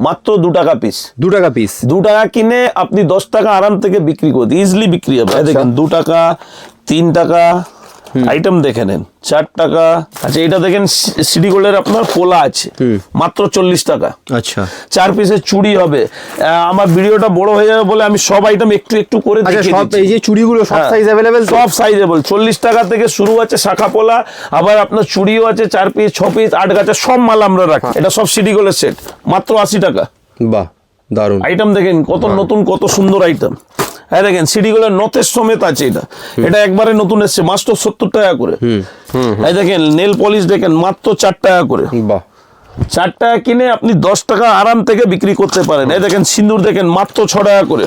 মাত্র দু টাকা পিস দু টাকা পিস দু টাকা কিনে আপনি দশ টাকা আরাম থেকে বিক্রি করতে ইজিলি বিক্রি হবে। দেখেন দু টাকা তিন টাকা আইটেম দেখে নেন। চার টাকা। আচ্ছা এটা দেখেন সিডি গোল্ডের আপনার পোলা আছে। মাত্র চল্লিশ টাকা। আচ্ছা। চার পিসের চুড়ি হবে। আমার ভিডিওটা বড় হয়ে যাবে বলে আমি সব আইটেম একটু একটু করে আচ্ছা সব এই যে চুড়িগুলো সব হ্যাঁ। সাইজ অ্যাভেলেবেল সব সাইজ সাইজেবল চল্লিশ টাকা থেকে শুরু আছে শাখা পোলা আবার আপনার চুড়িও আছে চার পিস ছ পিস আট গাছা সব মাল আমরা রাখি। এটা সব সিডি গোলের সেট মাত্র আশি টাকা। বাহ দারুণ আইটেম দেখেন কত নতুন কত সুন্দর আইটেম হ্যাঁ দেখেন সিডি গুলো নথের সমেত আছে এটা। এটা একবারে নতুন এসছে মাত্র সত্তর টাকা করে। এই দেখেন নেল পলিশ দেখেন মাত্র চার টাকা করে। বাহ। চার টাকা কিনে আপনি দশ টাকা আরাম থেকে বিক্রি করতে পারেন। এই দেখেন সিন্দুর দেখেন মাত্র ছ টাকা করে।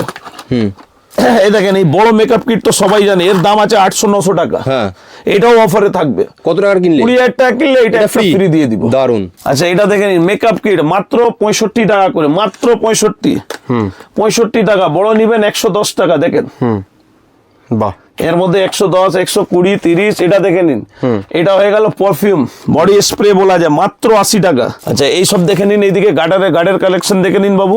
এই দেখেন এই বড় মেকআপ কিট তো সবাই জানে এর দাম আছে আটশো নশো টাকা। হ্যাঁ। এটাও অফারে থাকবে। কত টাকার কিনলে? কুড়ি হাজার টাকা কিনলে এটা ফ্রি দিয়ে দিব। দারুণ আচ্ছা এটা দেখেন মেকআপ কিট মাত্র পঁয়ষট্টি টাকা করে মাত্র পঁয়ষট্টি। পঁয়ষট্টি টাকা বড় নিবেন একশো দশ টাকা দেখেন। বাহ। এর মধ্যে একশো দশ একশো কুড়ি তিরিশ এটা দেখে নিন। এটা হয়ে গেল পারফিউম বডি স্প্রে বলা যায় মাত্র আশি টাকা। আচ্ছা এই সব দেখে নিন এইদিকে গার্ডারে গার্ডের কালেকশন দেখে নিন বাবু।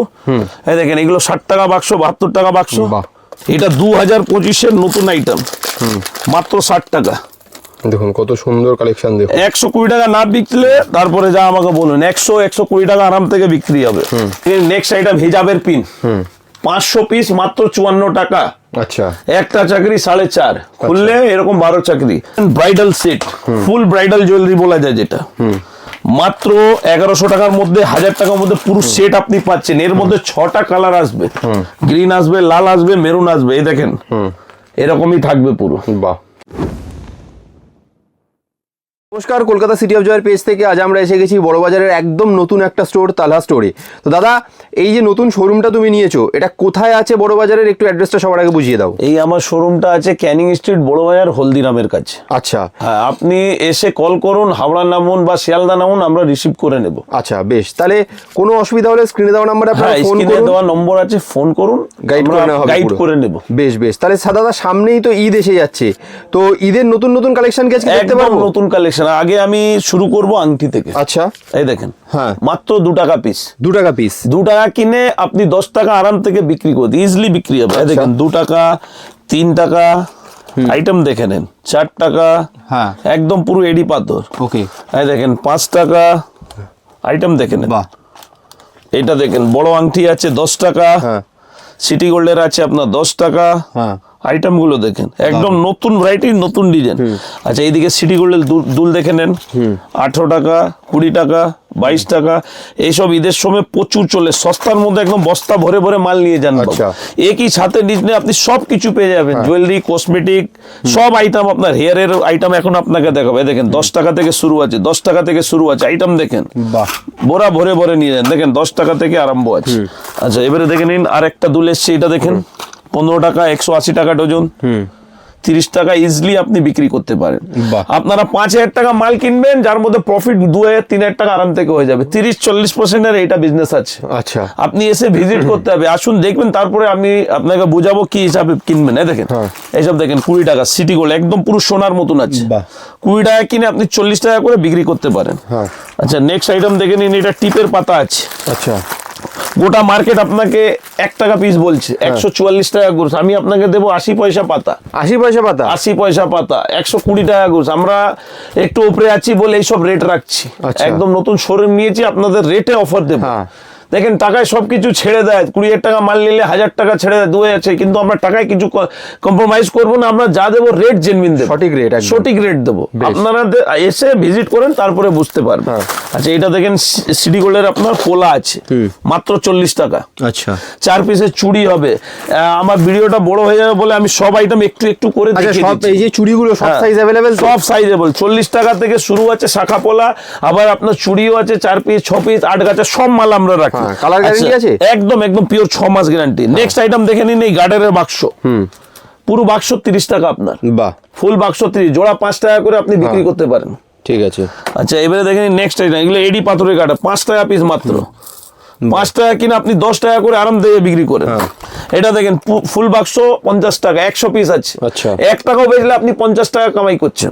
এই দেখেন এগুলো ষাট টাকা বাক্স বাহাত্তর টাকা বাক্স। বাহ। এটা দু হাজার পঁচিশের নতুন আইটেম মাত্র ষাট টাকা। দেখুন কত সুন্দর কালেকশন দেখুন। একশো কুড়ি টাকা না বিকলে তারপরে যা আমাকে বলুন একশো একশো কুড়ি টাকা আরাম থেকে বিক্রি হবে। নেক্সট আইটেম হিজাবের পিন পাঁচশো পিস মাত্র চুয়ান্ন টাকা। আচ্ছা। একটা চাকরি সাড়ে চার। খুললে এরকম বারো চাকরি। Bridal set full bridal jewellery বলা যায় যেটা। মাত্র এগারোশো টাকার মধ্যে হাজার টাকার মধ্যে পুরো সেট আপনি পাচ্ছেন। এর মধ্যে ছটা কালার আসবে। গ্রিন আসবে লাল আসবে মেরুন আসবে এই দেখেন। এরকমই থাকবে পুরো। বাহ। নমস্কার কলকাতা সিটি অফ জয়ের পেজ থেকে আজ আমরা এসে গেছি বড়বাজারের একদম নতুন একটা স্টোর তালহা স্টোরে তো দাদা এই যে নতুন শোরুমটা তুমি নিয়েছো এটা কোথায় আছে বড়বাজারের? একটু অ্যাড্রেসটা সবার আগে বুঝিয়ে দাও। এই আমার শোরুমটা আছে ক্যানিং স্ট্রিট বড়বাজার হলদিরামের কাছে। আচ্ছা। হ্যাঁ আপনি এসে কল করুন হাওড়া নামুন বা শিয়ালদা নামুন আমরা রিসিভ করে নেব। আচ্ছা বেশ। তাহলে কোনো অসুবিধা হলে স্ক্রিনে দেওয়া নাম্বারে আপনারা ফোন স্ক্রিনে করুন। দেওয়া নম্বর আছে ফোন করুন গাইড করে নেওয়া হবে গাইড করে নেব। বেশ বেশ। তাহলে দাদা সামনেই তো ঈদ এসে যাচ্ছে। তো ঈদের নতুন নতুন কালেকশন কি আজকে দেখতে পারব? নতুন কালেকশন আগে আমি শুরু করব আংটি থেকে। আচ্ছা। এই দেখেন। হ্যাঁ। মাত্র দু টাকা পিস দু টাকা পিস দু টাকা কিনে আপনি দশ টাকা আরাম থেকে বিক্রি করতে ইজিলি বিক্রি হবে। আচ্ছা। এই দেখেন দু টাকা তিন টাকা। আইটেম দেখে নেন। চার টাকা। হ্যাঁ। একদম পুরো এডি পাথর। ওকে। এই দেখেন পাঁচ টাকা। আইটেম দেখে নেন। বাহ। এটা দেখেন বড় আংটি আছে দশ টাকা। হ্যাঁ। সিটি গোল্ডের আছে আপনার দশ টাকা। হ্যাঁ। আইটেমগুলো দেখেন। একদম নতুন ভ্যারাইটি নতুন ডিজাইন আচ্ছা এইদিকে সিটি গোল্ডের দুল- দেখে নেন। আঠারো টাকা কুড়ি টাকা বাইশ টাকা এইসব ঈদের সময় প্রচুর চলে। সস্তার মধ্যে একদম বস্তা ভরে ভরে মাল নিয়ে যান আচ্ছা। একই ছাতে ডিজনে আপনি সব কিছু পেয়ে যাবেন। জুয়েলারি কসমেটিক সব আইটেম আপনার হেয়ারের আইটেম এখন আপনাকে দেখাবে। দেখেন দশ টাকা থেকে শুরু আছে দশ টাকা থেকে শুরু আছে। আইটেম দেখেন। বাহ। বোরা ভরে ভরে নিয়ে যান। দেখেন দশ টাকা থেকে আরম্ভ আছে। আচ্ছা এবারে দেখে নিন আর একটা দুল এসছে এটা দেখেন। পনেরো টাকা একশো আশি টাকা ডজন। তিরিশ টাকা ইজিলি আপনি বিক্রি করতে পারেন। আপনারা পাঁচ হাজার টাকা মাল কিনবেন যার মধ্যে প্রফিট দু হাজার তিন হাজার টাকা আরাম থেকে হয়ে যাবে। তিরিশ চল্লিশ পার্সেন্টের এইটা বিজনেস আছে। আচ্ছা। আপনি এসে ভিজিট করতে হবে। আসুন দেখবেন তারপরে আমি আপনাকে বুঝাবো কি হিসাবে কিনবেন। এই দেখেন হ্যাঁ। এইসব দেখেন কুড়ি টাকা সিটি গোল্ড একদম পুরো সোনার মতন আছে। কুড়ি টাকা কিনে আপনি চল্লিশ টাকা করে বিক্রি করতে পারেন। হ্যাঁ। আচ্ছা নেক্সট আইটেম দেখে নিন এটা টিপের পাতা আছে। আচ্ছা। গোটা মার্কেট আপনাকে এক টাকা পিস বলছে। হ্যাঁ। একশো চুয়াল্লিশ টাকা গুড় আমি আপনাকে দেবো আশি পয়সা পাতা। আশি পয়সা পাতা? আশি পয়সা পাতা একশো কুড়ি টাকা গুড় আমরা একটু উপরে আছি বলে এইসব রেট রাখছি। আচ্ছা। একদম নতুন শোরুম নিয়েছি আপনাদের রেটে অফার দেবো। হ্যাঁ। দেখেন টাকায় সবকিছু ছেড়ে দেয় কুড়ি হাজার টাকা মাল নিলে হাজার টাকা ছেড়ে দেয় দু আছে কিন্তু আমরা টাকায় কিছু কম্প্রোমাইজ করব না আমরা যা দেবো রেট জেনমিন দেবো। সঠিক রেট সঠিক রেট দেবো। আপনারা এসে ভিজিট করেন তারপরে বুঝতে পারবেন। হ্যাঁ। আচ্ছা এটা দেখেন সিডি গোল্ডের আপনার পোলা আছে মাত্র চল্লিশ টাকা। আচ্ছা। চার পিসের চুড়ি হবে। আমার ভিডিওটা বড় হয়ে যাবে বলে আমি সব আইটেম একটু একটু করে আচ্ছা সব এই যে চুড়িগুলো সব সাইজ অ্যাভেলেবেল সব সাইজেবল চল্লিশ টাকা থেকে শুরু আছে শাখা পোলা আবার আপনার চুড়িও আছে চার পিস ছ পিস আট গাছা সব মাল আমরা রাখি। Colour guarantee আচ্ছা, আছে? একদম একদম পিওর ছ মাস গ্যারান্টি নেক্সট আইটেম দেখে নিন এই গার্ডারের বাক্স। পুরো বাক্স তিরিশ টাকা আপনার। বাহ। ফুল বাক্স তিরিশ জোড়া পাঁচ টাকা করে আপনি বিক্রি হ্যাঁ। করতে পারেন। ঠিক আছে। আচ্ছা এবারে দেখে নিন নেক্সট আইটেম এগুলো এডি পাথরের কাটা পাঁচ টাকা পিস মাত্র। পাঁচ টাকা কিনে আপনি দশ টাকা করে আরাম দিয়ে বিক্রি করেন। হ্যাঁ। এটা দেখেন ফুল বাক্স পঞ্চাশ টাকা একশো পিস আছে। আচ্ছা। এক টাকাও বেচলে আপনি পঞ্চাশ টাকা কামাই করছেন।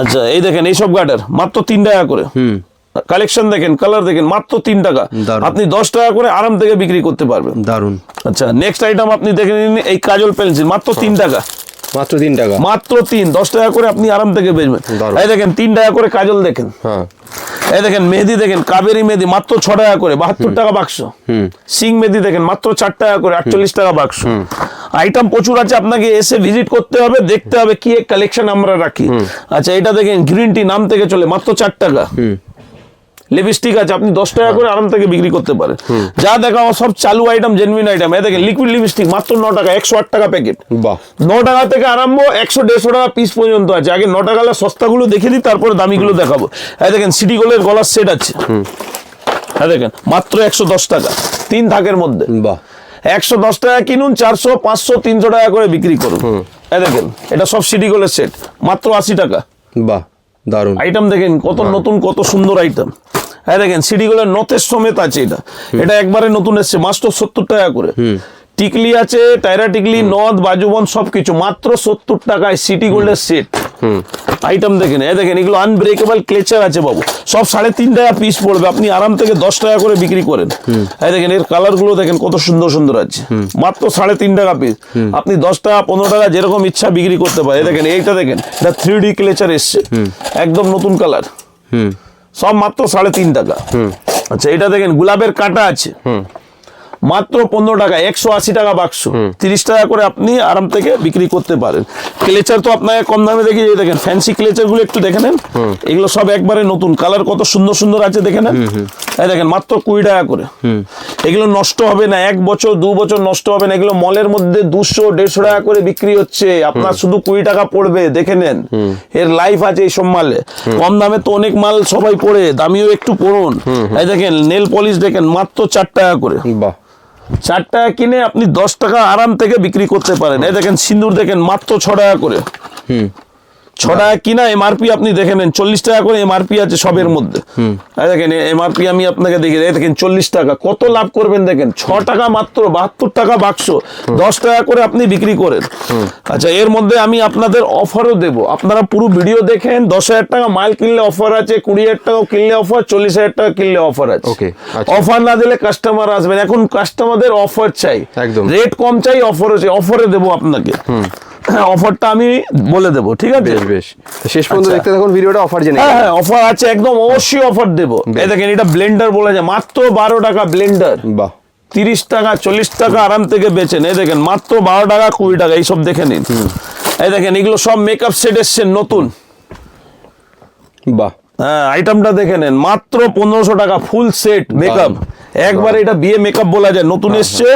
আচ্ছা এই দেখেন এইসব গার্ডার মাত্র তিন টাকা করে। কালেকশন দেখেন কালার দেখেন মাত্র তিন টাকা। আপনি দশ টাকা করে আরাম থেকে বিক্রি করতে পারবেন। দারুণ আচ্ছা নেক্সট আইটেম আপনি দেখে নিন এই কাজল পেন্সিল মাত্র তিন টাকা। মাত্র তিন টাকা। মাত্র তিন দশ টাকা করে আপনি আরাম থেকে বেচবেন এই দেখেন তিন টাকা করে কাজল দেখেন। হ্যাঁ। এই দেখেন মেহেদি দেখেন কাবেরি মেহেদি মাত্র ছ টাকা করে বাহাত্তর টাকা বাক্স। হুম। সিং মেহেদি দেখেন মাত্র চার টাকা করে আটচল্লিশ টাকা বাক্স। আইটেম প্রচুর আছে আপনাকে এসে ভিজিট করতে হবে দেখতে হবে কি কালেকশন আমরা রাখি। আচ্ছা এটা দেখেন গ্রিন টি নাম থেকে চলে মাত্র চার টাকা। লিপস্টিক আছে আপনি দশ টাকা করে আরাম থেকে বিক্রি করতে পারেন। যা দেখাও সব চালু আইটেম জেনুইন আইটেম এই দেখেন লিকুইড লিপস্টিক মাত্র ন টাকা একশো আট টাকা প্যাকেট বাহ। ন টাকা থেকে আরম্ভ একশো দেড়শো টাকা পিস পর্যন্ত আছে। আগে ন টাকা সস্তাগুলো দেখে দিই তারপরে দামিগুলো দেখাবো। এই দেখেন সিটি গোলের গলার সেট আছে। হ্যাঁ দেখেন মাত্র একশো দশ টাকা তিন থাকের মধ্যে। বাহ। একশো দশ টাকা কিনুন চারশো পাঁচশো তিনশো টাকা করে বিক্রি করুন। এই দেখেন এটা সব সিটি গোলের সেট মাত্র আশি টাকা। বাহ দারুণ আইটেম দেখেন কত নতুন কত সুন্দর আইটেম হ্যাঁ দেখেন সিটি গোলের নথের সমেত আছে এটা। এটা একবারে নতুন এসছে মাত্র সত্তর টাকা করে। টিকলি আছে টায়রা টিকলি নদ বাজুবন সবকিছু মাত্র সত্তর টাকায় সিটি গোল্ডের সেট। আইটেম দেখেন এই দেখেন এগুলো আনব্রেকেবল ক্লেচার আছে বাবু। সব সাড়ে তিন টাকা পিস পড়বে আপনি আরাম থেকে দশ টাকা করে বিক্রি করেন। এই দেখেন এর কালারগুলো দেখেন কত সুন্দর সুন্দর আছে। মাত্র সাড়ে তিন টাকা পিস আপনি দশ টাকা পনেরো টাকা যেরকম ইচ্ছা বিক্রি করতে পারেন। দেখেন এইটা দেখেন এটা থ্রি ডি ক্লেচার এসছে। একদম নতুন কালার হুম। সব মাত্র সাড়ে তিন টাকা। আচ্ছা এটা দেখেন গোলাপের কাঁটা আছে। মাত্র পনেরো টাকা একশো আশি টাকা বাক্স। তিরিশ টাকা করে আপনি আরাম থেকে বিক্রি করতে পারেন। ক্লেচার তো আপনাকে কম দামে দেখি দেখেন ফ্যান্সি ক্লেচারগুলো একটু দেখে নেন। এগুলো সব একবারে নতুন কালার কত সুন্দর সুন্দর আছে দেখে নেন। এই দেখেন মাত্র কুড়ি টাকা করে। এগুলো নষ্ট হবে না এক বছর দু বছর নষ্ট হবে না এগুলো মলের মধ্যে দুশো দেড়শো টাকা করে বিক্রি হচ্ছে। আপনার শুধু কুড়ি টাকা পড়বে দেখে নেন। এর লাইফ আছে এই সব মালে কম দামে তো অনেক মাল সবাই পড়ে দামিও একটু পড়ুন। এই দেখেন নেল পলিশ দেখেন মাত্র চার টাকা করে। বাহ। চার টাকা কিনে আপনি দশ টাকা আরাম থেকে বিক্রি করতে পারেন। এই দেখেন সিন্দুর দেখেন মাত্র ছ টাকা করে। হুম। ছ টাকা কিনা এমআরপি আপনি দেখে নেন। চল্লিশ টাকা করে এমআরপি আছে সবের মধ্যে। দেখেন এমআরপি আমি আপনাকে দেখে দেখেন চল্লিশ টাকা। কত লাভ করবেন দেখেন? ছ টাকা মাত্র বাহাত্তর টাকা বাক্স। দশ টাকা করে আপনি বিক্রি করেন। আচ্ছা এর মধ্যে আমি আপনাদের অফারও দেব। আপনারা পুরো ভিডিও দেখেন দশ হাজার টাকা মাল কিনলে অফার আছে কুড়ি হাজার টাকা কিনলে অফার চল্লিশ হাজার টাকা কিনলে অফার আছে। Okay, আচ্ছা। অফার না দিলে কাস্টমার আসবেন এখন কাস্টমারদের অফার চাই। একদম। রেট কম চাই অফারও চাই। অফারে দেবো আপনাকে। অফারটা আমি বলে দেবো ঠিক আছে? বেশ বেশ। শেষ পর্যন্ত আচ্ছা। দেখতে থাকুন ভিডিওটা অফার জেনে হ্যাঁ হ্যাঁ অফার আছে একদম অবশ্যই অফার দেবো। এই দেখেন এটা ব্লেন্ডার বলা যায় মাত্র বারো টাকা ব্লেন্ডার। বাহ। তিরিশ টাকা চল্লিশ টাকা আরাম থেকে বেচেন। এই দেখেন মাত্র বারো টাকা কুড়ি টাকা এইসব দেখে নিন। এই দেখেন এগুলো সব মেকআপ সেট এসছে নতুন। বাহ। হ্যাঁ আইটেমটা দেখে নেন মাত্র পনেরোশো টাকা ফুল সেট মেকআপ একবার এটা বিয়ে মেকআপ বলা যায় নতুন এসছে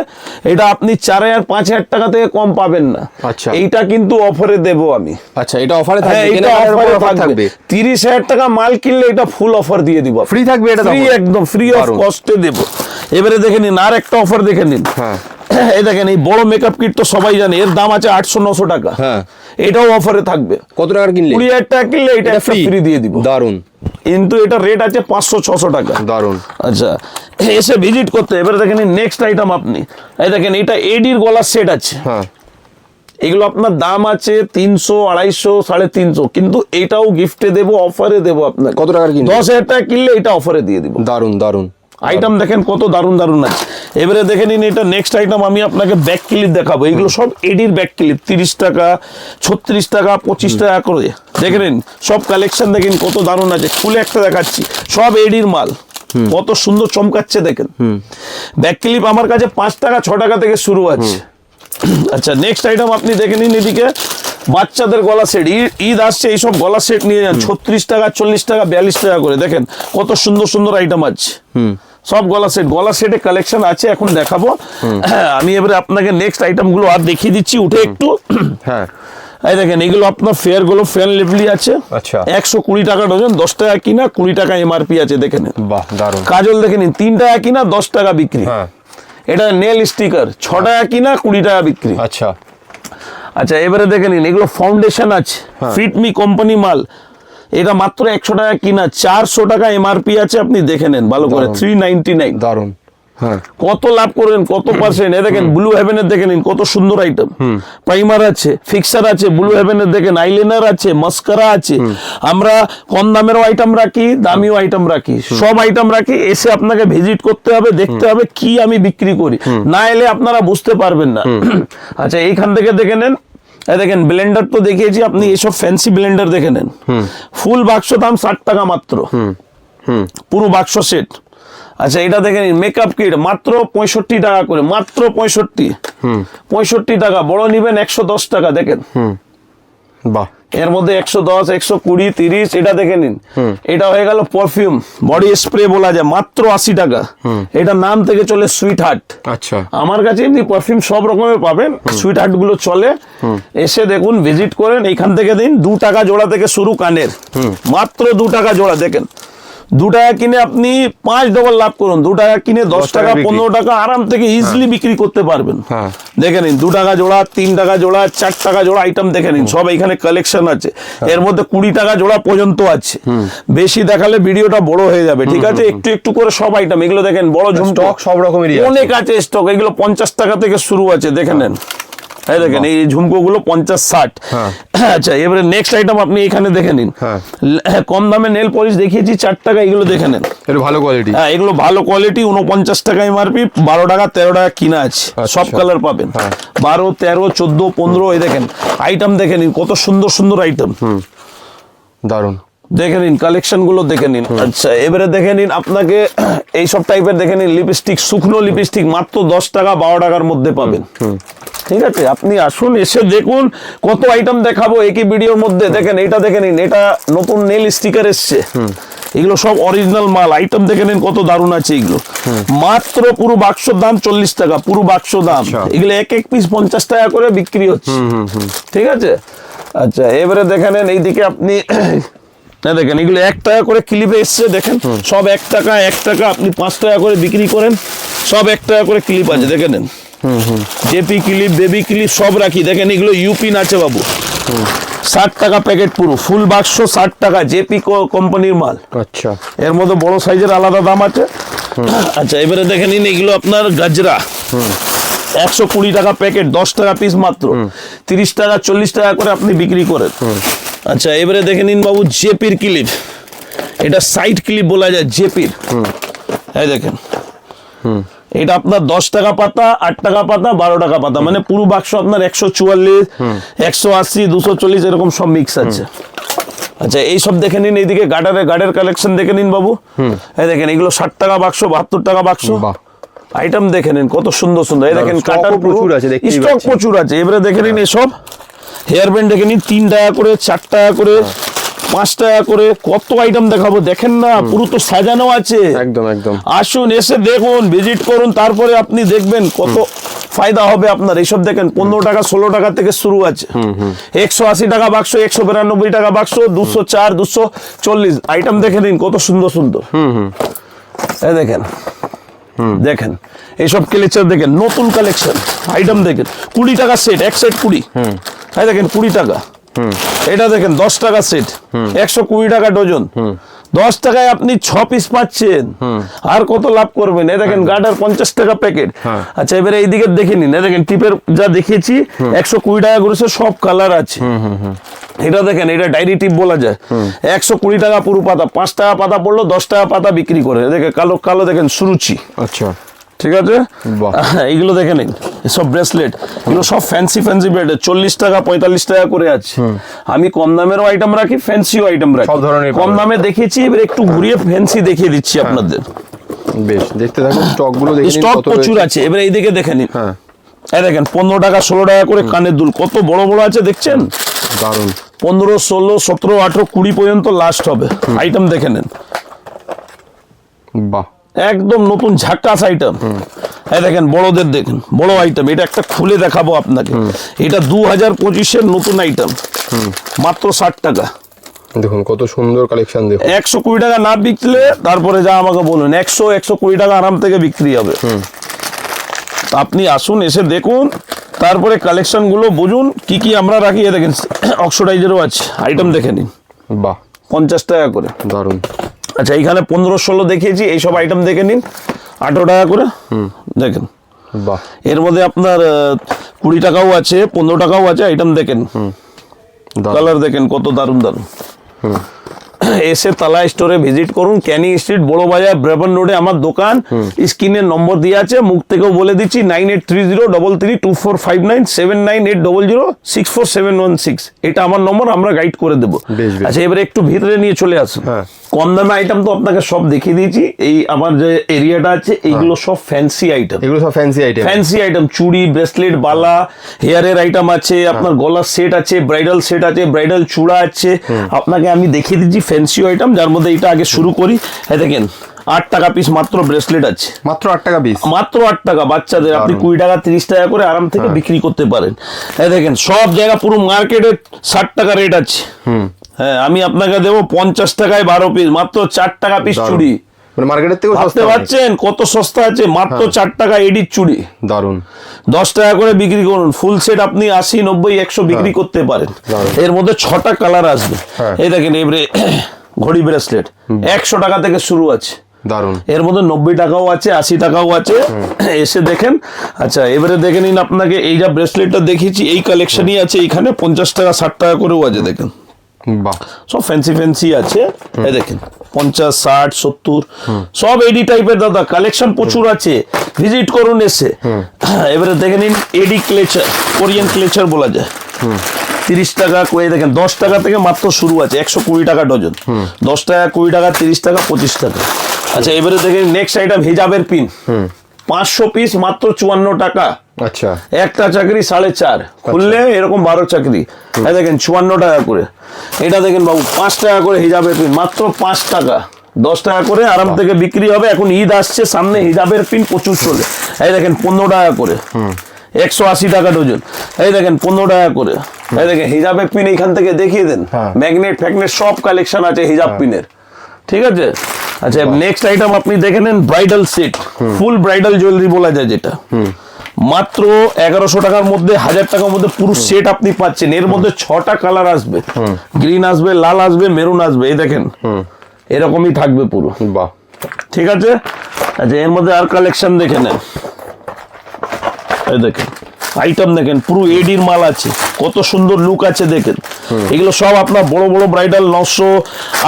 এটা আপনি চার হাজার পাঁচ হাজার টাকা থেকে কম পাবেন না। আচ্ছা। এইটা কিন্তু অফারে দেবো আমি। আচ্ছা এটা অফারে হ্যাঁ থাকবে এটা অফারে থাকবে। তিরিশ হাজার টাকা মাল কিনলে এটা ফুল অফার দিয়ে দিব ফ্রি থাকবে এটা ফ্রি একদম ফ্রি অফ কস্টে দেব। এবারে দেখে নিন আর একটা অফার দেখে নিন। হ্যাঁ। এই দেখেন এই বড় মেকআপ কিট তো সবাই জানে এর দাম আছে আটশো নশো টাকা। হ্যাঁ। এটাও অফারে থাকবে। কত টাকার কিনলে? কুড়ি হাজার টাকা কিনলে এটা ফ্রি দিয়ে দিব। দারুণ কিন্তু এটা রেট আছে পাঁচশো ছশো টাকা। দারুণ আচ্ছা এসে ভিজিট করতে। এবারে দেখেন নেক্সট আইটেম আপনি। এই দেখেন এটা এডির গলার সেট আছে। হ্যাঁ। এগুলো আপনার দাম আছে তিনশো আড়াইশো সাড়ে তিনশো। কিন্তু এটাও গিফটে দেবো অফারে দেবো আপনার কত টাকার কিনলে দশ হাজার টাকা কিনলে এটা অফারে দিয়ে দিব। দারুণ দারুণ আইটেম দেখেন কত দারুণ দারুণ আছে। এবারে দেখে নিন এটা নেক্সট আইটেম আমি আপনাকে ব্যাক ক্লিপ দেখাবো। এগুলো সব এডির ব্যাক ক্লিপ তিরিশ টাকা ছত্রিশ টাকা পঁচিশ টাকা করে। দেখে নিন সব কালেকশন দেখেন কত দারুণ আছে। খুলে একটা দেখাচ্ছি। সব এডির মাল। কত সুন্দর চমকাচ্ছে দেখেন। ব্যাক ক্লিপ আমার কাছে পাঁচ টাকা ছ টাকা থেকে শুরু আছে। আচ্ছা নেক্সট আইটেম আপনি দেখে নিন এদিকে। বাচ্চাদের গলা সেট ঈদ আসছে এইসব গলা সেট নিয়ে যান। ছত্রিশ টাকা চল্লিশ টাকা বিয়াল্লিশ টাকা করে। দেখেন কত সুন্দর সুন্দর আইটেম আছে। সব গলা সেট গলা সেটে কালেকশন আছে এখন দেখাবো। হ্যাঁ, আমি এবারে আপনাকে নেক্সট আইটেমগুলো আর দেখিয়ে দিচ্ছি উঠে একটু। হ্যাঁ। এই দেখেন এগুলো আপনার ফেয়ারগুলো ফেয়ার লেভেলি আছে। আচ্ছা। একশো কুড়ি টাকা ডজন দশ টাকা কিনা কুড়ি টাকা এমআরপি আছে দেখে নিন। কাজল দেখে নিন তিন টাকা কিনা দশ টাকা বিক্রি। হ্যাঁ। এটা নেল স্টিকার ছ টাকা কিনা কুড়ি টাকা বিক্রি। আচ্ছা। আচ্ছা এবারে দেখে নিন এগুলো ফাউন্ডেশন আছে। হ্যাঁ। ফিটমি কোম্পানি মাল। এটা মাত্র একশো টাকা কিনা চারশো টাকা এমআরপি আছে আপনি দেখে নেন ভালো করে থ্রি নাইনটি নাইন দারুণ। কত লাভ করবেন কত পার্সেন্ট এ দেখেন ব্লু হেভেনের দেখে নিন কত সুন্দর আইটেম প্রাইমার আছে ফিক্সার আছে ব্লু হেভেনের দেখেন আইলাইনার আছে মাস্কারা আছে। আমরা কম দামেরও আইটেম রাখি দামিও আইটেম রাখি। সব আইটেম রাখি এসে আপনাকে ভিজিট করতে হবে দেখতে হবে কি আমি বিক্রি করি। না এলে আপনারা বুঝতে পারবেন না। আচ্ছা এইখান থেকে দেখে নেন দেখেন ব্লেন্ডার তো দেখিয়েছি আপনি এসব ফ্যান্সি ব্লেন্ডার দেখে নেন। ফুল বাক্স দাম ষাট টাকা মাত্র। হুম। পুরো বাক্স সেট আচ্ছা এটা দেখেন মেকআপ কিট মাত্র পঁয়ষট্টি টাকা করে মাত্র পঁয়ষট্টি। পঁয়ষট্টি টাকা বড় নিবেন একশো দশ টাকা দেখেন। বাহ। এর মধ্যে একশো দশ একশো কুড়ি তিরিশ এটা দেখে নিন। এটা হয়ে গেল পারফিউম বডি স্প্রে বলা যায় মাত্র আশি টাকা। এটা নাম থেকে চলে সুইট হার্ট আচ্ছা। আমার কাছে এমনি পারফিউম সব রকমের পাবেন সুইট হার্টগুলো চলে এসে দেখুন ভিজিট করেন এখান থেকে দিন দু টাকা জোড়া থেকে শুরু কানের। মাত্র দু টাকা জোড়া দেখেন। দু টাকা কিনে আপনি পাঁচ ডবল লাভ করুন। দু টাকা কিনে দশ টাকা পনেরো টাকা আরাম থেকে ইজিলি বিক্রি করতে পারবেন। হ্যাঁ। দেখে নিন দু টাকা জোড়া তিন টাকা জোড়া চার টাকা জোড়া আইটেম দেখে নিন। সব এখানে কালেকশন আছে। হ্যাঁ। এর মধ্যে কুড়ি টাকা জোড়া পর্যন্ত আছে। বেশি দেখালে ভিডিওটা বড় হয়ে যাবে ঠিক আছে? একটু একটু করে সব আইটেম এগুলো দেখেন বড় ঝুমকো। স্টক সব রকমেরই আছে। অনেক আছে স্টক এগুলো পঞ্চাশ টাকা থেকে শুরু আছে দেখে নেন। এই দেখেন এই ঝুমকো গুলো পঞ্চাশ ষাট। হ্যাঁ। আচ্ছা এবারে নেক্সট আইটেম আপনি এখানে দেখে নিন। হ্যাঁ। হ্যাঁ, কম দামে নেল পলিশ দেখিয়েছি চার টাকা এগুলো দেখে নেন। একটু ভালো কোয়ালিটি হ্যাঁ এগুলো ভালো কোয়ালিটি উনপঞ্চাশ টাকা এমআরপি বারো টাকা তেরো টাকা কিনা আছে। সব আচ্ছা। কালার পাবেন। বারো তেরো চোদ্দ পনেরো এই দেখেন আইটেম দেখে নিন কত সুন্দর সুন্দর আইটেম দারুণ দেখে নিন কালেকশনগুলো দেখে নিন। আচ্ছা এবারে দেখে নিন আপনাকে এই সব টাইপের দেখে নিন লিপস্টিক শুকনো লিপস্টিক মাত্র দশ টাকা বারো টাকার মধ্যে পাবেন। ঠিক আছে আপনি আসুন এসে দেখুন কত আইটেম দেখাবো একই ভিডিওর মধ্যে। দেখেন এটা দেখে নিন এটা নতুন নেল স্টিকার এসছে। এগুলো সব অরিজিনাল মাল আইটেম দেখে নিন কত দারুণ আছে এগুলো। মাত্র পুরো বাক্সর দাম চল্লিশ টাকা পুরো বাক্স দাম। আচ্ছা। এগুলো এক এক পিস পঞ্চাশ টাকা করে বিক্রি হচ্ছে। ঠিক আছে? আচ্ছা এবারে দেখে নেন এইদিকে আপনি না দেখেন এগুলো এক টাকা করে ক্লিপে এসছে দেখেন সব এক টাকা এক টাকা আপনি পাঁচ টাকা করে বিক্রি করেন সব এক টাকা করে ক্লিপ আছে দেখে নেন। জেপি ক্লিপ বেবি ক্লিপ সব রাখি দেখেন এগুলো ইউপিন আছে বাবু। ষাট টাকা প্যাকেট পুরো ফুল বাক্স ষাট টাকা জেপি কোম্পানির মাল। আচ্ছা। এর মধ্যে বড় সাইজের আলাদা দাম আছে। আচ্ছা এবারে দেখে নিন এগুলো আপনার গাজরা। একশো কুড়ি টাকা প্যাকেট দশ টাকা পিস মাত্র। তিরিশ টাকা চল্লিশ টাকা করে আপনি বিক্রি করেন। আচ্ছা এবারে দেখে নিন বাবু জেপির ক্লিপ। এটা সাইড ক্লিপ বলা যায় জেপির। এই দেখেন। এটা আপনার দশ টাকা পাতা আট টাকা পাতা বারো টাকা পাতা। মানে পুরো বাক্স আপনার একশো চুয়াল্লিশ একশো আশি দুশো চল্লিশ এরকম সব মিক্স আছে। আচ্ছা এই সব দেখে নিন এইদিকে গার্ডারের গার্ডের কালেকশন দেখে নিন বাবু। এই দেখেন এগুলো ষাট টাকা বাক্স বাহাত্তর টাকা বাক্স। আইটেম দেখে নিন কত সুন্দর সুন্দর। এই দেখেন কাটার প্রচুর আছে, স্টক প্রচুর আছে। এবারে দেখে নিন এসব। হেয়ার ব্যান্ড দেখে নিন তিন টাকা করে চার টাকা করে পাঁচ টাকা করে কত আইটেম দেখাবো? দেখেন না পুরো তো সাজানো আছে। একদম একদম। আসুন এসে দেখুন ভিজিট করুন তারপরে আপনি দেখবেন কত ফায়দা হবে আপনার। এইসব দেখেন পনেরো টাকা ষোলো টাকা থেকে শুরু আছে। একশো আশি টাকা বাক্স একশো বিরানব্বই টাকা বাক্স দুশো চার দুশো চল্লিশ। আইটেম দেখে নিন কত সুন্দর সুন্দর। এই দেখেন। দেখেন এইসব কালেকশন দেখেন নতুন কালেকশন আইটেম দেখেন কুড়ি টাকা সেট এক সেট কুড়ি। এই দেখেন কুড়ি টাকা। এটা দেখেন দশ টাকা সেট একশো কুড়ি টাকা ডজন দশ টাকায় আপনি ছ পিস পাচ্ছেন। আর কত লাভ করবেন? এই দেখেন গার্ডার পঞ্চাশ টাকা প্যাকেট হ্যাঁ। আচ্ছা এবারে এইদিকে দেখে নিন। দেখেন টিপের যা দেখিয়েছি একশো কুড়ি টাকা করে সব কালার আছে। এটা দেখেন এটা ডায়েরি টিপ বলা যায়। একশো কুড়ি টাকা পুরো পাতা পাঁচ টাকা পাতা পড়ল দশ টাকা পাতা বিক্রি করে। দেখে কালো কালো দেখেন সুরুচি। আচ্ছা। ঠিক আছে? এইগুলো দেখে নিন সব ব্রেসলেট এগুলো সব ফ্যান্সি ফ্যান্সি ব্রেড চল্লিশ টাকা পঁয়তাল্লিশ টাকা করে আছে। আমি কম দামেরও আইটেম রাখি ফ্যান্সিও আইটেম রাখি। সব ধরনের কম দামে দেখেছি এবার একটু ঘুরিয়ে ফ্যান্সি দেখিয়ে দিচ্ছি আপনাদের। বেশ দেখতে থাকুন স্টকগুলো দেখে স্টক প্রচুর আছে। এবার এইদিকে দেখে নিন। হ্যাঁ। এই দেখেন পনেরো টাকা ষোলো টাকা করে কানের দুল। কত বড় বড় আছে দেখছেন? দারুণ পনেরো ষোলো সতেরো আঠেরো কুড়ি পর্যন্ত লাস্ট হবে। আইটেম দেখে নেন। বাহ। একদম নতুন ঝাক্কাস আইটেম এই দেখেন বড়দের দেখেন বড় আইটেম এটা একটা খুলে দেখাবো আপনাকে। এটা দু হাজার পঁচিশের নতুন আইটেম মাত্র ষাট টাকা। দেখুন কত সুন্দর কালেকশন দেখুন। একশো কুড়ি টাকা না বিকলে তারপরে যা আমাকে বলুন একশো একশো কুড়ি টাকা আরাম থেকে বিক্রি হবে। আপনি আসুন এসে দেখুন তারপরে কালেকশনগুলো বুঝুন কি কি আমরা রাখি। এ দেখেন অক্সোডাইজারও আছে। আইটেম দেখে নিন। বাহ। পঞ্চাশ টাকা করে। দারুণ আচ্ছা এইখানে পনেরো ষোলো দেখিয়েছি এইসব আইটেম দেখে নিন। আঠেরো টাকা করে। দেখেন। বাহ। এর মধ্যে আপনার কুড়ি টাকাও আছে পনেরো টাকাও আছে আইটেম দেখেন। দারুণ। কালার দেখেন কত দারুণ দারুণ। এসে তালা স্টোরে ভিজিট করুন ক্যানিং স্ট্রিট, বড় বাজার ব্রেবন রোডে আমার দোকান স্ক্রিনের নম্বর দিয়ে আছে, মুখ থেকেও বলে দিচ্ছি nine eight three zero double three two four five nine seven nine eight double zero six four seven one six এটা আমার নম্বর আমরা গাইড করে দেবো। আচ্ছা এবারে একটু ভিতরে নিয়ে চলে আসুন হ্যাঁ। কম দামে আইটেম তো আপনাকে সব দেখিয়ে দিয়েছি। এই আমার যে এরিয়াটা আছে এইগুলো সব ফ্যান্সি আইটেম এগুলো সব ফ্যান্সি আইটেম ফ্যান্সি আইটেম চুড়ি ব্রেসলেট বালা হেয়ারের আইটেম আছে আপনার গলার সেট আছে ব্রাইডাল সেট আছে ব্রাইডাল চূড়া আছে। আপনাকে আমি দেখিয়ে দিচ্ছি ফ্যান্সি আইটেম যার মধ্যে এটা আগে শুরু করি। হ্যাঁ দেখেন আট টাকা পিস মাত্র ব্রেসলেট আছে। মাত্র আট টাকা পিস মাত্র আট টাকা বাচ্চাদের আপনি কুড়ি টাকা তিরিশ টাকা করে আরাম থেকে বিক্রি করতে পারেন। হ্যাঁ দেখেন সব জায়গা পুরো মার্কেটে ষাট টাকা রেট আছে। হ্যাঁ আমি আপনাকে দেবো পঞ্চাশ টাকায় বারো পিস মাত্র চার টাকা পিস। চুড়ি। মানে মার্কেটের থেকেও সস্তা অনেক। কত সস্তা আছে? মাত্র চার টাকা এডিট চুড়ি। দারুণ দশ টাকা করে বিক্রি করুন। ফুল সেট আপনি আশি নব্বই একশো বিক্রি করতে পারেন। এর মধ্যে ছটা কালার আসবে। হ্যাঁ। এই দেখেন এবারে ঘড়ি ব্রেসলেট একশো টাকা থেকে শুরু আছে। দারুণ। এর মধ্যে নব্বই টাকাও আছে আশি টাকাও আছে। এসে দেখেন। আচ্ছা এবারে দেখে নিন আপনাকে এই যা ব্রেসলেটটা দেখিয়েছি এই কালেকশনই আছে এইখানে পঞ্চাশ টাকা ষাট টাকা করেও আছে দেখেন। সব ফ্যান্সি ফ্যান্সি আছে। এই দেখেন, পঞ্চাশ, ষাট, সত্তর, সব এডি টাইপের দাদা কালেকশন প্রচুর আছে। ভিজিট করুন এসে। এবারে দেখে নিন এডি ক্লেচার কোরিয়ান ক্লেচার বলা যায়। তিরিশ টাকা করে দেখেন, দশ টাকা থেকে মাত্র শুরু আছে, একশো কুড়ি টাকা ডজন। দশ টাকা, কুড়ি টাকা, তিরিশ টাকা, পঁচিশ টাকা। আচ্ছা এবারে দেখেন নেক্সট আইটেম হিজাবের পিন পাঁচশো পিস মাত্র চুয়ান্ন টাকা। আচ্ছা। একটা চাকরি সাড়ে চার। খুললে এরকম বারো চাকরি। দেখেন চুয়ান্ন টাকা করে। এটা দেখেন বাবু পাঁচ টাকা করে হিজাবের পিন মাত্র পাঁচ টাকা। দশ টাকা করে আরাম থেকে বিক্রি হবে। এখন ঈদ আসছে সামনে হিজাবের পিন প্রচুর চলে। এই দেখেন পনেরো টাকা করে। একশো আশি টাকা ডজন। এই দেখেন পনেরো টাকা করে। এই দেখেন হিজাবের পিন এইখান থেকে দেখিয়ে দেন। হ্যাঁ। ম্যাগনেট ফ্যাগনেট সব কালেকশন আছে হিজাব পিনের ঠিক আছে? আচ্ছা নেক্সট আইটেম আপনি দেখে নেন bridal set full bridal jewellery বলা যায় যেটা। মাত্র এগারোশো টাকার মধ্যে হাজার টাকার মধ্যে পুরো সেট আপনি পাচ্ছেন। এর মধ্যে ছটা কালার আসবে। গ্রিন আসবে লাল আসবে মেরুন আসবে। এই দেখেন। এরকমই থাকবে পুরো। বাহ। ঠিক আছে? আচ্ছা এর মধ্যে আর কালেকশন দেখে নেন। এই দেখেন। আইটেম দেখেন পুরো এডির মাল আছে। কত সুন্দর লুক আছে দেখেন। এগুলো সব আপনার বড় বড় ব্রাইডাল নশো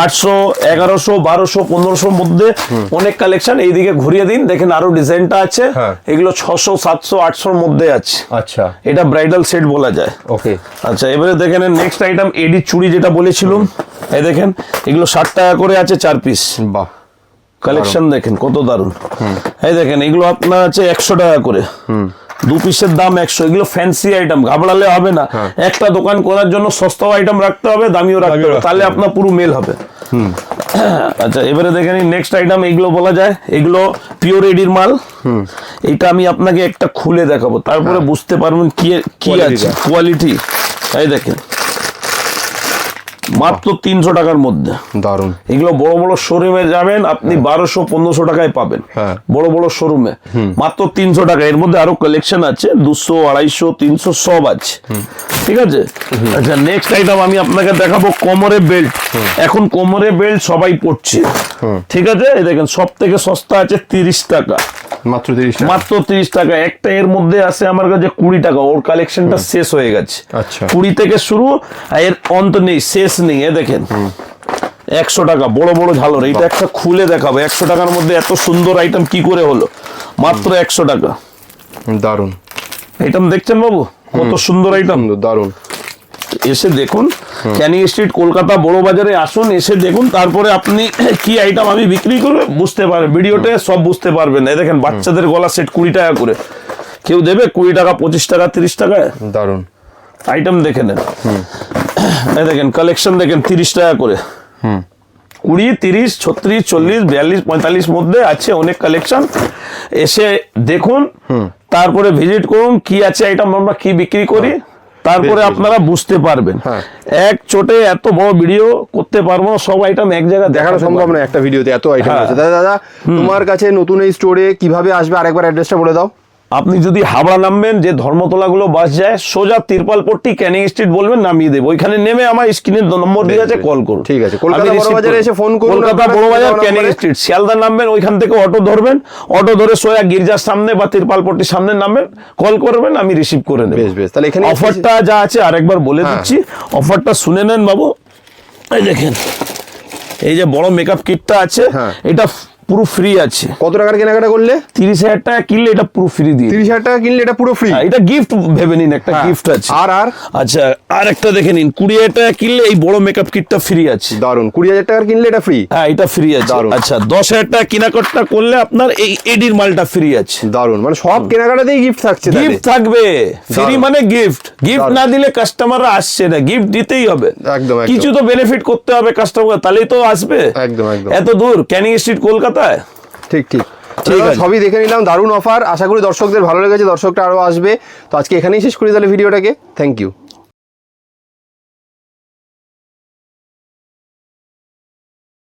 আটশো এগারোশো বারোশো পনেরোশোর মধ্যে অনেক কালেকশন এইদিকে ঘুরিয়ে দিন দেখেন আরও ডিজাইনটা আছে। হ্যাঁ। এগুলো ছশো সাতশো আটশোর মধ্যে আছে। আচ্ছা। এটা ব্রাইডাল সেট বলা যায়। ওকে আচ্ছা এবারে দেখেন নেক্সট আইটেম এডি চুড়ি যেটা বলেছিলাম। এই দেখেন এগুলো ষাট টাকা করে আছে চার পিস বাহ। কালেকশন দেখেন কত দারুণ এই দেখেন এগুলো আপনার আছে একশো টাকা করে। দু পিসের দাম একশো। এগুলো ফ্যান্সি আইটেম ঘাবড়ালে হবে না। একটা দোকান করার জন্য সস্তাও আইটেম রাখতে হবে দামিও রাখতে হবে। তাহলে আপনার পুরো মেল হবে। আচ্ছা এবারে দেখে নিন নেক্সট আইটেম এগুলো বলা যায়। এগুলো পিওর এডির মাল। এটা আমি আপনাকে একটা খুলে দেখাবো। তারপরে বুঝতে পারবেন কি কি আছে। কোয়ালিটি তাই দেখেন। মাত্র তিনশো টাকার মধ্যে। দারুণ। এগুলো বড় বড় শোরুমে যাবেন আপনি বারোশো পনেরোশো টাকায় পাবেন। হ্যাঁ। বড় বড় শোরুমে মাত্র তিনশো টাকা। এর মধ্যে আরও কালেকশন আছে দুশো আড়াইশো তিনশো সব আছে। ঠিক আছে? আচ্ছা নেক্সট আইটেম আমি আপনাকে দেখাবো কোমরে বেল্ট এখন কোমরে বেল্ট সবাই পড়ছে ঠিক আছে? দেখেন সব থেকে সস্তা আছে তিরিশ টাকা। মাত্র তিরিশ টাকা। মাত্র তিরিশ টাকা। একটা এর মধ্যে আছে আমার কাছে কুড়ি টাকা। ওর কালেকশনটা শেষ হয়ে গেছে। আচ্ছা। কুড়ি থেকে শুরু এর অন্ত নেই শেষ নেই এ দেখেন। একশো টাকা বড় বড় ঝালর। এইটা একটা খুলে দেখাবো। একশো টাকার মধ্যে এত সুন্দর আইটেম কি করে হলো? মাত্র একশো টাকা। দারুণ। আইটেম দেখছেন বাবু? কত সুন্দর আইটেম দারুণ। এসে দেখুন। ক্যানিং স্ট্রিট কলকাতা বড় বাজারে আসুন এসে দেখুন। তারপরে আপনি কি আইটেম আমি বিক্রি করে বুঝতে পারবেন। ভিডিওতে সব বুঝতে পারবেন। এই দেখেন বাচ্চাদের গলা সেট কুড়ি টাকা করে। কেউ দেবে কুড়ি টাকা পঁচিশ টাকা তিরিশ টাকায় দারুণ। আইটেম দেখে নেন। এই দেখেন কালেকশন দেখেন তিরিশ টাকা করে। কুড়ি তিরিশ ছত্রিশ চল্লিশ বিয়াল্লিশ পঁয়তাল্লিশ মধ্যে আছে অনেক কালেকশন এসে দেখুন। তারপরে ভিজিট করুন কি আছে আইটেম আমরা কি বিক্রি করি? তারপরে। আপনারা বুঝতে পারবেন হ্যাঁ। এক ছোটে এত বড় ভিডিও করতে পারব না, সব আইটেম এক জায়গায় দেখানো সম্ভব না একটা ভিডিওতে এত আইটেম হ্যাঁ। আছে দাদা দাদা তোমার কাছে নতুন এই স্টোরে কীভাবে আসবে আরেকবার অ্যাড্রেসটা বলে দাও আপনি যদি হাবড়া নামবেন যে ধর্মতলা গুলো বাস যায় সোজা তিরপালপট্টি ক্যানিং স্ট্রিট বলবেন নামিয়ে দেবো ওইখানে নেমে আমার স্ক্রিনের নম্বর দিয়ে আছে কল করুন ঠিক আছে। কলকাতা বড় বাজারে এসে phone করুন কলকাতা বড় বাজার ক্যানিং স্ট্রিট শিয়ালদা নামবেন ওইখান থেকে অটো ধরবেন অটো ধরে সোজা গির্জার সামনে বা তিরপালপট্টির সামনে নামবেন কল করবেন আমি রিসিভ করে নেব বেশ, বেশ। তাহলে এখানে অফারটা যা আছে আরেকবার বলে হ্যাঁ। দিচ্ছি অফারটা শুনে নেন বাবু এই দেখেন এই যে বড় মেকআপ কিটটা আছে হ্যাঁ। এটা পুরো ফ্রি আছে। কত টাকার কেনাকাটা করলে? তিরিশ হাজার টাকা কিনলে এটা পুরো ফ্রি দিয়ে তিরিশ হাজার টাকা কিনলে এটা পুরো ফ্রি হ্যাঁ, এটা গিফট ভেবে নিন একটা হ্যাঁ। গিফট আছে। আর আর? আচ্ছা আর একটা দেখে নিন কুড়ি হাজার টাকা কিনলে এই বড় মেকআপ কিটটা ফ্রি আছে। দারুণ কুড়ি হাজার টাকার কিনলে এটা ফ্রি হ্যাঁ এটা ফ্রি আছে। দারুণ। আচ্ছা দশ হাজার টাকা কেনাকাটা করলে আপনার এই এডির মালটা ফ্রি আছে। দারুণ মানে সব কেনাকাটাতেই গিফট থাকছে গিফট থাকবে। ফ্রি মানে গিফট গিফট না দিলে কাস্টমাররা আসছে না। গিফট দিতেই হবে। একদম। কিছু তো বেনিফিট করতে হবে কাস্টমার তাহলেই তো আসবে। একদম, একদম। এত দূর ক্যানিং স্ট্রিট কলকাতায় ঠিক ঠিক। ঠিক আছে। সবই দেখে নিলাম দারুণ অফার আশা করি দর্শকদের ভালো লেগেছে দর্শকটা আরও আসবে। তো আজকে এখানেই শেষ করি তাহলে ভিডিওটাকে। Thank you